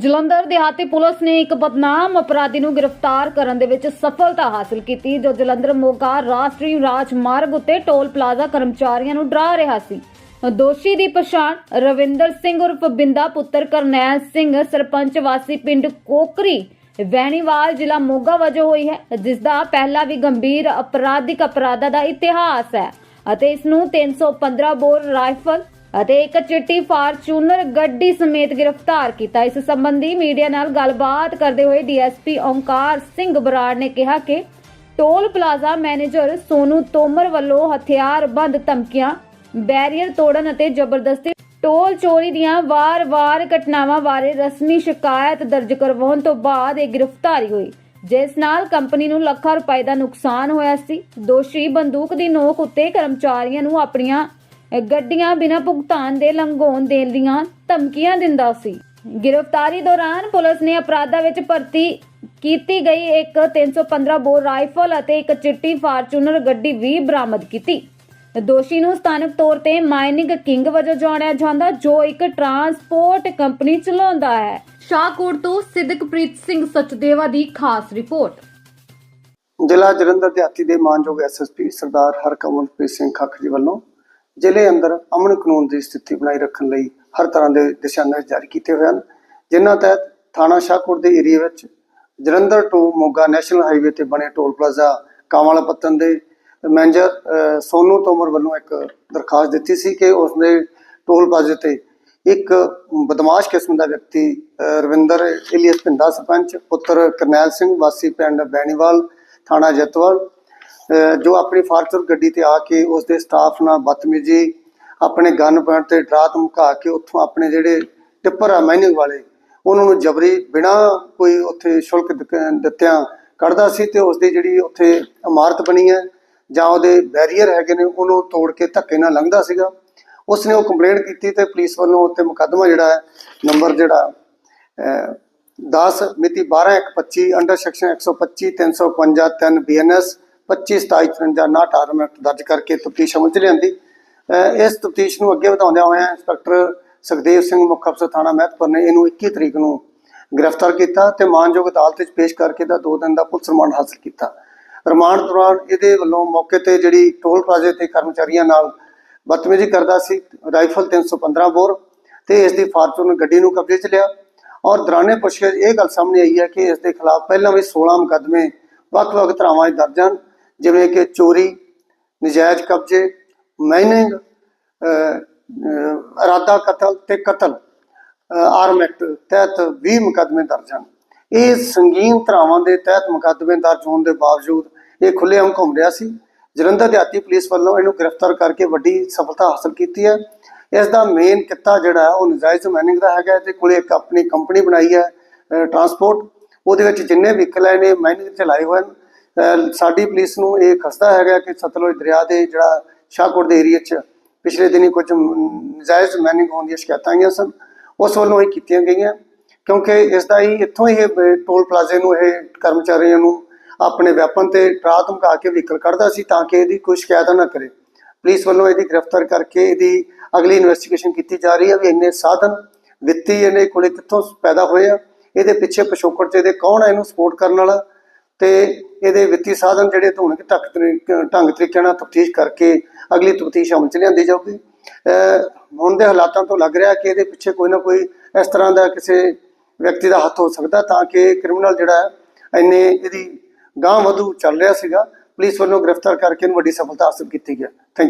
ਜਲੰਧਰ ਦਿਹਾਤੀ ਪੁਲਿਸ ਨੇ ਇੱਕ ਬਦਨਾਮ ਅਪਰਾਧੀ ਨੂੰ ਗ੍ਰਿਫਤਾਰ ਕਰਨ ਦੇ ਵਿੱਚ ਸਫਲਤਾ ਹਾਸਲ ਕੀਤੀ, ਜੋ ਜਲੰਧਰ ਮੋਗਾ ਰਾਸ਼ਟਰੀ ਰਾਜਮਾਰਗ ਉੱਤੇ ਟੋਲ ਪਲਾਜ਼ਾ ਕਰਮਚਾਰੀਆਂ ਨੂੰ ਡਰਾ ਰਿਹਾ ਸੀ। ਦੋਸ਼ੀ ਦੀ ਪਛਾਣ ਰਵਿੰਦਰ ਸਿੰਘ ਉਰਫ ਬਿੰਦਾ ਪੁੱਤਰ ਕਰਨੈਲ ਸਿੰਘ, ਸਰਪੰਚ ਵਾਸੀ ਪਿੰਡ ਕੋਕਰੀ, ਵੈਣੀਵਾਲ ਜ਼ਿਲ੍ਹਾ ਮੋਗਾ ਵਜੋਂ ਹੋਈ ਹੈ ਜਿਸ ਦਾ ਪਹਿਲਾ ਵੀ ਗੰਭੀਰ ਅਪਰਾਧਿਕ ਅਪਰਾਧਾਂ ਦਾ ਇਤਿਹਾਸ ਹੈ ਅਤੇ ਇਸ ਨੂੰ 315 ਬੋਰ ਰਾਈਫਲ ਅਤੇ ਇੱਕ ਚਿੱਟੀ ਫਾਰਚੂਨਰ ਗੱਡੀ ਸਮੇਤ ਗ੍ਰਿਫਤਾਰ ਕੀਤਾ। ਇਸ ਸੰਬੰਧੀ ਮੀਡੀਆ ਨਾਲ ਗੱਲਬਾਤ ਕਰਦੇ ਹੋਏ ਡੀਐਸਪੀ ਓਮਕਾਰ ਸਿੰਘ ਬਰਾੜ ਨੇ ਕਿਹਾ ਕਿ toll plaza manager Sonu Tomar ਵੱਲੋਂ ਹਥਿਆਰਬੰਦ ਧਮਕੀਆਂ, ਬੈਰੀਅਰ ਤੋੜਨ ਅਤੇ ਜ਼ਬਰਦਸਤੀ ਟੋਲ ਚੋਰੀ ਦੀਆਂ ਵਾਰ-ਵਾਰ ਘਟਨਾਵਾਂ ਬਾਰੇ ਰਸਮੀ ਸ਼ਿਕਾਇਤ ਦਰਜ ਕਰਵਾਉਣ ਤੋਂ ਬਾਅਦ ਇਹ ਗ੍ਰਿਫਤਾਰੀ ਹੋਈ, ਜਿਸ ਨਾਲ ਕੰਪਨੀ ਨੂੰ ਲੱਖਾਂ ਰੁਪਏ ਦਾ ਨੁਕਸਾਨ ਹੋਇਆ ਸੀ। ਦੋਸ਼ੀ ਬੰਦੂਕ ਦੀ ਨੋਕ ਉੱਤੇ ਕਰਮਚਾਰੀਆਂ ਨੂੰ ਆਪਣੀਆਂ ਗੱਡੀਆਂ ਬਿਨਾਂ ਭੁਗਤਾਨ ਦੇ ਲੰਘਾਉਣ ਦੇਣ ਦੀਆਂ ਧਮਕੀਆਂ ਦਿੰਦਾ ਸੀ। ਗ੍ਰਿਫਤਾਰੀ ਦੌਰਾਨ ਪੁਲਿਸ ਨੇ ਅਪਰਾਧਾਂ ਵਿੱਚ ਭਰਤੀ ਕੀਤੀ ਗਈ ਇੱਕ 315 ਬੋਰ ਰਾਈਫਲ ਅਤੇ ਇੱਕ ਚਿੱਟੀ ਫਾਰਚੂਨਰ ਗੱਡੀ ਵੀ ਬਰਾਮਦ ਕੀਤੀ। ਦੋਸ਼ੀ ਨੂੰ ਸਥਾਨਕ ਤੌਰ ਤੇ ਮਾਈਨਿੰਗ ਕਿੰਗ ਵਜੋਂ ਜਾਣਿਆ ਜਾਂਦਾ, ਜੋ ਇੱਕ ਟਰਾਂਸਪੋਰਟ ਕੰਪਨੀ ਚਲਾਉਂਦਾ ਹੈ। ਸ਼ਾਹਕੋਟ ਤੋਂ ਸਿੱਧਕਪ੍ਰੀਤ ਸਿੰਘ ਸਚਦੇਵਾ ਦੀ ਖਾਸ ਰਿਪੋਰਟ। ਜ਼ਿਲ੍ਹਾ ਜਲੰਧਰ ਦਿਹਾਤੀ ਦੇ ਮਾਨਯੋਗ ਐਸਐਸਪੀ ਸਰਦਾਰ ਹਰਕਮਲਪ੍ਰੀਤ ਸਿੰਘ ਖੱਖ ਜੀ ਵੱਲੋਂ ਜ਼ਿਲ੍ਹੇ ਅੰਦਰ ਅਮਨ ਕਾਨੂੰਨ ਦੀ ਸਥਿਤੀ ਬਣਾਈ ਰੱਖਣ ਲਈ ਹਰ ਤਰ੍ਹਾਂ ਦੇ ਦਿਸ਼ਾ ਨਿਰਦੇਸ਼ ਜਾਰੀ ਕੀਤੇ ਹੋਏ ਹਨ ਜਿਨ੍ਹਾਂ ਤਹਿਤ ਥਾਣਾ ਸ਼ਾਹਕੋਟ ਦੇ ਏਰੀਆ ਵਿੱਚ Jalandhar to Moga national highway ਤੇ ਬਣੇ ਟੋਲ ਪਲਾਜ਼ਾ ਕਾਂਵਾਲਾ ਪੱਤਨ ਦੇ ਮੈਨੇਜਰ ਅਹ, ਸੋਨੂ ਤੋਮਰ ਵੱਲੋਂ ਇੱਕ ਦਰਖਾਸਤ ਦਿੱਤੀ ਸੀ ਕਿ ਉਸਨੇ ਟੋਲ ਪਲਾਜ਼ੇ ਤੇ ਇੱਕ ਬਦਮਾਸ਼ ਕਿਸਮ ਦਾ ਵਿਅਕਤੀ ਰਵਿੰਦਰ ਇਲੀਅਸ ਪਿੰਡਾ ਸਰਪੰਚ ਪੁੱਤਰ ਕਰਨੈਲ ਸਿੰਘ ਵਾਸੀ ਪਿੰਡ ਬੈਣੀਵਾਲ ਥਾਣਾ ਜਤਵਾਲ ਜੋ ਆਪਣੀ ਫਾਰਚੂਨਰ ਗੱਡੀ ਤੇ ਆ ਕੇ ਉਸ ਦੇ ਸਟਾਫ ਨਾਲ ਬਦਤਮੀਜੀ ਆਪਣੇ ਗਨ ਪੁਆਇੰਟ ਤੇ ਡਰਾ ਧਮਕਾ ਕੇ ਉੱਥੋਂ ਆਪਣੇ ਜਿਹੜੇ ਟਿੱਪਰ ਆ ਮਾਈਨਿੰਗ ਵਾਲੇ ਉਹਨਾਂ ਨੂੰ ਜਬਰੀ ਬਿਨਾ ਕੋਈ ਉੱਥੇ ਸ਼ੁਲਕ ਦਿੱਤਿਆਂ ਕੱਢਦਾ ਸੀ ਤੇ ਉਸ ਦੀ ਜਿਹੜੀ ਉੱਥੇ ਇਮਾਰਤ ਬਣੀ ਹੈ ਜਾਂ ਉਹਦੇ ਬੈਰੀਅਰ ਹੈਗੇ ਨੇ ਉਹਨੂੰ ਤੋੜ ਕੇ ਧੱਕੇ ਨਾਲ ਲੰਘਦਾ ਸੀਗਾ। ਉਸ ਨੇ ਉਹ ਕੰਪਲੇਂਟ ਕੀਤੀ ਤੇ ਪੁਲਿਸ ਵੱਲੋਂ ਉੱਤੇ ਮੁਕੱਦਮਾ ਜਿਹੜਾ ਹੈ ਨੰਬਰ ਜਿਹੜਾ ਅਹ, 10 ਮਿਤੀ 12125 ਅੰਡਰ ਸੈਕਸ਼ਨ 125 355 3 ਬੀਐਨਐਸ 25 27 54 59 ਮਿੰਟ ਦਰਜ ਕਰਕੇ ਤਫਤੀਸ਼ ਅਮਲ ਚ ਲਿਆਂਦੀ। ਅਹ, ਇਸ ਤਫਤੀਸ਼ ਨੂੰ ਅੱਗੇ ਵਧਾਉਂਦਿਆਂ ਹੋਇਆਂ ਇੰਸਪੈਕਟਰ ਸੁਖਦੇਵ ਸਿੰਘ ਮੁੱਖ ਅਫਸਰ ਥਾਣਾ ਮਹਿਤਪੁਰ ਨੇ ਇਹਨੂੰ 21 ਤਰੀਕ ਨੂੰ ਗ੍ਰਿਫਤਾਰ ਕੀਤਾ ਤੇ ਮਾਨਯੋਗ ਅਦਾਲਤ ਵਿੱਚ ਪੇਸ਼ ਕਰਕੇ ਦਾ 2 ਦਿਨ ਦਾ ਪੁਲਿਸ ਰਿਮਾਂਡ ਹਾਸਲ ਕੀਤਾ। ਰਿਮਾਂਡ ਦੌਰਾਨ ਇਹਦੇ ਵੱਲੋਂ ਮੌਕੇ ਤੇ ਜਿਹੜੀ ਟੋਲ ਪਲਾਜ਼ੇ ਤੇ ਕਰਮਚਾਰੀਆਂ ਨਾਲ ਬਦਤਮੀਜ਼ੀ ਕਰਦਾ ਸੀ ਰਾਈਫਲ 315 ਬੋਰ ਤੇ ਇਸ ਦੀ ਫਾਰਚੂਨਰ ਗੱਡੀ ਨੂੰ ਕਬਜ਼ੇ 'ਚ ਲਿਆ। ਔਰ ਦੌਰਾਨੇ ਪੁੱਛਗਿੱਛ ਇਹ ਗੱਲ ਸਾਹਮਣੇ ਆਈ ਹੈ ਕਿ ਇਸ ਦੇ ਖਿਲਾਫ ਪਹਿਲਾਂ ਵੀ 16 ਮੁਕੱਦਮੇ ਵੱਖ-ਵੱਖ ਧਾਰਾਵਾਂ 'ਚ ਦਰਜ ਹਨ। ਜਿਵੇਂ ਕਿ ਚੋਰੀ, ਨਜਾਇਜ਼ ਕਬਜ਼ੇ, ਮਾਈਨਿੰਗ ਇਰਾਦਾ ਕਤਲ ਤੇ ਕਤਲ ਆਰਮ ਐਕਟ ਤਹਿਤ 20 ਮੁਕੱਦਮੇ ਦਰਜ ਹਨ। ਇਹ ਸੰਗੀਨ ਧਾਰਾਵਾਂ ਦੇ ਤਹਿਤ ਮੁਕੱਦਮੇ ਦਰਜ ਹੋਣ ਦੇ ਬਾਵਜੂਦ ਇਹ ਖੁੱਲ੍ਹੇਆਮ ਘੁੰਮ ਰਿਹਾ ਸੀ। ਜਲੰਧਰ ਦਿਹਾਤੀ ਪੁਲਿਸ ਵੱਲੋਂ ਇਹਨੂੰ ਗ੍ਰਿਫਤਾਰ ਕਰਕੇ ਵੱਡੀ ਸਫਲਤਾ ਹਾਸਲ ਕੀਤੀ ਹੈ। ਇਸ ਦਾ ਮੇਨ ਕਿੱਤਾ ਜਿਹੜਾ ਉਹ ਨਜਾਇਜ਼ ਮਾਈਨਿੰਗ ਦਾ ਹੈਗਾ ਤੇ ਕੋਲੇ ਇੱਕ ਆਪਣੀ ਕੰਪਨੀ ਬਣਾਈ ਹੈ ਟਰਾਂਸਪੋਰਟ ਉਹਦੇ ਵਿੱਚ ਜਿੰਨੇ ਵਹੀਕਲ ਹੈ ਨੇ ਮਾਈਨਿੰਗ ਚਲਾਏ ਹੋਏ ਹਨ। ਸਾਡੀ ਪੁਲਿਸ ਨੂੰ ਇਹ ਖਸਦਾ ਹੈਗਾ ਕਿ ਸਤਲੁਜ ਦਰਿਆ ਦੇ ਜਿਹੜਾ ਸ਼ਾਹਕੋਟ ਦੇ ਏਰੀਆ 'ਚ ਪਿਛਲੇ ਦਿਨੀ ਕੁਝ ਨਜਾਇਜ਼ ਮੈਨਿੰਗ ਹੋਣ ਦੀਆਂ ਸ਼ਿਕਾਇਤਾਂ ਆਈਆਂ ਸਨ। ਉਸ ਵੱਲੋਂ ਇਹ ਕੀਤੀਆਂ ਗਈਆਂ, ਕਿਉਂਕਿ ਇਸ ਦਾ ਹੀ ਇੱਥੋਂ ਹੀ ਇਹ ਟੋਲ ਪਲਾਜ਼ੇ ਨੂੰ ਇਹ ਕਰਮਚਾਰੀਆਂ ਨੂੰ ਆਪਣੇ ਵੈਪਨ ਤੇ ਡਰਾ ਧਮਕਾ ਕੇ ਵਹੀਕਲ ਕੱਢਦਾ ਸੀ ਤਾਂ ਕਿ ਇਹਦੀ ਕੋਈ ਸ਼ਿਕਾਇਤ ਨਾ ਕਰੇ। ਪੁਲਿਸ ਵੱਲੋਂ ਇਹਦੀ ਗ੍ਰਿਫਤਾਰ ਕਰਕੇ ਇਹਦੀ ਅਗਲੀ ਇਨਵੈਸਟੀਗੇਸ਼ਨ ਕੀਤੀ ਜਾ ਰਹੀ ਹੈ ਵੀ ਇੰਨੇ ਸਾਧਨ ਵਿੱਤੀ ਇਹਨੇ ਕੋਲੇ ਕਿੱਥੋਂ ਪੈਦਾ ਹੋਏ ਆ? ਇਹਦੇ ਪਿੱਛੇ ਪਿਛੋਕੜ ਚ ਇਹਦੇ ਕੌਣ ਹੈ ਇਹਨੂੰ ਸਪੋਰਟ ਕਰਨ ਵਾਲਾ ਤੇ ਇਹਦੇ ਵਿੱਤੀ ਸਾਧਨ ਜਿਹੜੇ ਹੋਣਗੇ ਢੰਗ ਤਰੀ- ਢੰਗ ਤਰੀਕੇ ਨਾਲ ਤਫਤੀਸ਼ ਕਰਕੇ ਅਗਲੀ ਤਫਤੀਸ਼ ਅਮਲ ਚ ਲਿਆਂਦੀ ਜਾਊਗੀ। ਹੁਣ ਦੇ ਹਾਲਾਤਾਂ ਤੋਂ ਲੱਗ ਰਿਹਾ ਕਿ ਇਹਦੇ ਪਿੱਛੇ ਕੋਈ ਨਾ ਕੋਈ ਇਸ ਤਰ੍ਹਾਂ ਦਾ ਕਿਸੇ ਵਿਅਕਤੀ ਦਾ ਹੱਥ ਹੋ ਸਕਦਾ ਤਾਂ ਕਿ ਕ੍ਰਿਮੀਨਲ ਜਿਹੜਾ ਹੈ ਇੰਨੇ ਇਹਦੀ ਗਾਂਹ ਵਧੂ ਚੱਲ ਰਿਹਾ ਸੀਗਾ। ਪੁਲਿਸ ਵੱਲੋਂ ਗ੍ਰਿਫਤਾਰ ਕਰਕੇ ਇਹਨੂੰ ਵੱਡੀ ਸਫਲਤਾ ਹਾਸਲ ਕੀਤੀ ਗਿਆ ਥੈਂਕ ਯੂ